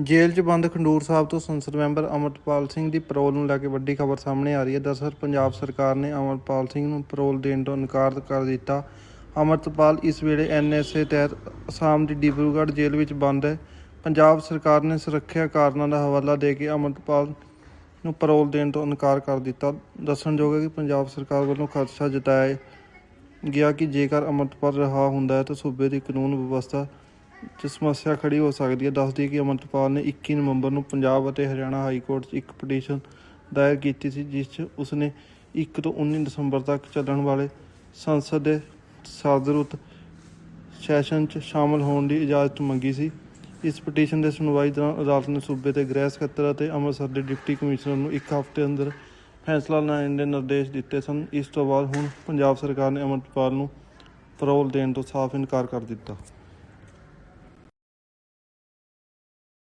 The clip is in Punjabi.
ਜੇਲ੍ਹ 'ਚ ਬੰਦ ਖੰਡੂਰ ਸਾਹਿਬ ਤੋਂ ਸੰਸਦ ਮੈਂਬਰ ਅਮਰਪਾਲ ਸਿੰਘ ਦੀ ਪੈਰੋਲ ਨੂੰ ਲੈ ਕੇ ਵੱਡੀ ਖਬਰ ਸਾਹਮਣੇ ਆ ਰਹੀ ਹੈ। ਦਰਅਸਲ ਪੰਜਾਬ ਸਰਕਾਰ ਨੇ ਅਮਰਪਾਲ ਸਿੰਘ ਨੂੰ ਪੈਰੋਲ ਦੇਣ ਤੋਂ ਇਨਕਾਰ ਕਰ ਦਿੱਤਾ। ਅਮਰਪਾਲ ਇਸ ਵੇਲੇ ਐਨਐਸਏ ਤਹਿਤ ਅਸਾਮ ਦੀ ਡਿਬਰੂਗੜ੍ਹ ਜੇਲ੍ਹ ਵਿੱਚ ਬੰਦ ਹੈ। ਪੰਜਾਬ ਸਰਕਾਰ ਨੇ ਸੁਰੱਖਿਆ ਕਾਰਨਾਂ ਦਾ ਹਵਾਲਾ ਦੇ ਕੇ ਅਮਰਪਾਲ ਨੂੰ ਪੈਰੋਲ ਦੇਣ ਤੋਂ ਇਨਕਾਰ ਕਰ ਦਿੱਤਾ। ਦੱਸਣਯੋਗ ਹੈ ਕਿ ਪੰਜਾਬ ਸਰਕਾਰ ਵੱਲੋਂ ਖਦਸ਼ਾ ਜਤਾਇਆ ਗਿਆ ਕਿ ਜੇਕਰ ਅਮਰਪਾਲ ਰਿਹਾ ਹੁੰਦਾ ਹੈ ਤਾਂ ਸੂਬੇ ਦੀ ਕਾਨੂੰਨ ਵਿਵਸਥਾ 'ਚ ਸਮੱਸਿਆ ਖੜੀ ਹੋ ਸਕਦੀ ਹੈ। ਦੱਸਦੀ ਕਿ ਅਮਰਪਾਲ ਨੇ 21 ਨਵੰਬਰ ਨੂੰ ਪੰਜਾਬ ਅਤੇ ਹਰਿਆਣਾ ਹਾਈ ਕੋਰਟ 'ਚ ਇੱਕ ਪਟੀਸ਼ਨ ਦਾਇਰ ਕੀਤੀ ਸੀ, ਜਿਸ 'ਚ ਉਸਨੇ 1 ਤੋਂ 19 ਦਸੰਬਰ ਤੱਕ ਚੱਲਣ ਵਾਲੇ ਸੰਸਦ ਦੇ ਸਾਦਰੁਤ ਸੈਸ਼ਨ 'ਚ ਸ਼ਾਮਲ ਹੋਣ ਦੀ ਇਜਾਜ਼ਤ ਮੰਗੀ ਸੀ। ਇਸ ਪਟੀਸ਼ਨ ਦੇ ਸੁਣਵਾਈ ਦੌਰਾਨ ਅਦਾਲਤ ਨੇ ਸੂਬੇ ਦੇ ਗ੍ਰਹਿ ਸਕੱਤਰ ਅਤੇ ਅੰਮ੍ਰਿਤਸਰ ਦੇ ਡਿਪਟੀ ਕਮਿਸ਼ਨਰ ਨੂੰ ਇੱਕ ਹਫ਼ਤੇ ਅੰਦਰ ਫੈਸਲਾ ਲੈਣ ਦੇ ਨਿਰਦੇਸ਼ ਦਿੱਤੇ ਸਨ। ਇਸ ਤੋਂ ਬਾਅਦ ਹੁਣ ਪੰਜਾਬ ਸਰਕਾਰ ਨੇ ਅਮਰਪਾਲ ਨੂੰ ਪੈਰੋਲ ਦੇਣ ਤੋਂ ਸਾਫ਼ ਇਨਕਾਰ ਕਰ ਦਿੱਤਾ।